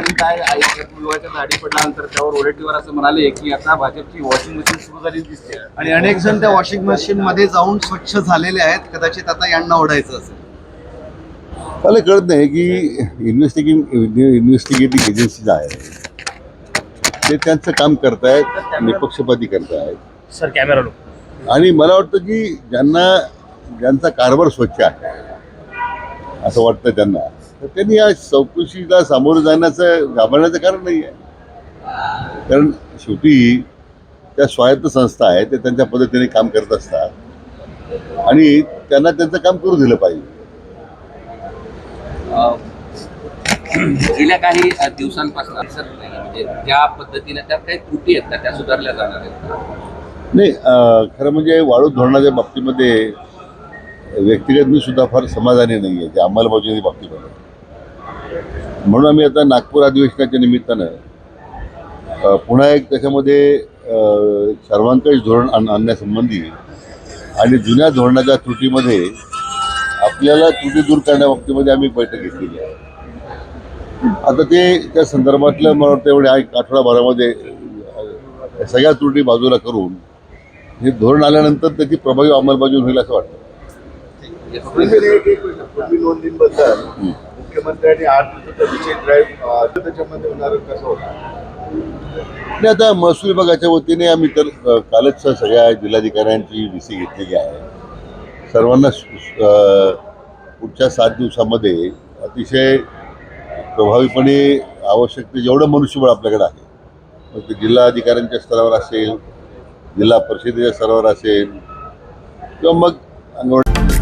काय आई विवाहाच्या दाढी पडल्यानंतर त्यावर ओरडटीवर असं म्हणाले की आता भाजपची वॉशिंग मशीन सुरू झाली दिसते. आणि अनेक जण त्या वॉशिंग मशीन मध्ये जाऊन स्वच्छ झालेले आहेत. कदाचित आता यांना ओढायचं असेल. मला कळत नाही की इन्व्हेस्टिगेटिंग इन्व्हेस्टिगेटिंग एजन्सी आहे ते त्यांचं काम करतायत निपक्षपाती करतायत. सर कॅमेरा आणि मला वाटतं की ज्यांना ज्यांचा कारभार स्वच्छ आहे असं वाटतं त्यांना. तर त्यांनी या चौकशीला सामोरं जाण्याचं घाबरण्याचं कारण नाही आहे. कारण शेवटी त्या स्वायत्त संस्था आहेत ते त्यांच्या पद्धतीने काम करत असतात. आणि त्यांना त्यांचं काम करू दिलं पाहिजे. गेल्या काही दिवसांपासून म्हणजे ज्या पद्धतीने त्यात काही त्रुटी आहेत का? त्या सुधारल्या जाणार आहेत? नाही खरं म्हणजे वाळू धोरणाच्या बाबतीमध्ये व्यक्तिगत मी सुद्धा फार समाधानी नाही आहे त्या अंमलबजावणी बाबतीमध्ये. म्हणून आम्ही आता नागपूर अधिवेशनाच्या निमित्तानं पुन्हा एक त्याच्यामध्ये सर्वांकष धोरण आण आणण्यासंबंधी आणि जुन्या धोरणाच्या त्रुटीमध्ये आपल्याला त्रुटी दूर करण्याबाबतीमध्ये आम्ही बैठक घेतलेली आहे आता ते त्या संदर्भातलं मला वाटतं एवढ्या एक आठवडाभरामध्ये सगळ्या त्रुटी बाजूला करून हे धोरण आल्यानंतर त्याची प्रभावी अंमलबजावणी होईल असं वाटतं मुख्यमंत्र्यांनी आठ दिवसाचा ड्राईव्ह त्याच्यामध्ये होणार कसं होणार? आणि आता महसूल विभागाच्या वतीने आम्ही तर कालच सगळ्या जिल्हाधिकाऱ्यांची डी सी घेतलेली आहे. सर्वांना पुढच्या सात दिवसामध्ये अतिशय प्रभावीपणे आवश्यक ते जेवढं मनुष्यबळ आपल्याकडे आहे मग ते जिल्हा अधिकाऱ्यांच्या स्तरावर असेल जिल्हा परिषदेच्या स्तरावर असेल किंवा मग अंगणवाडी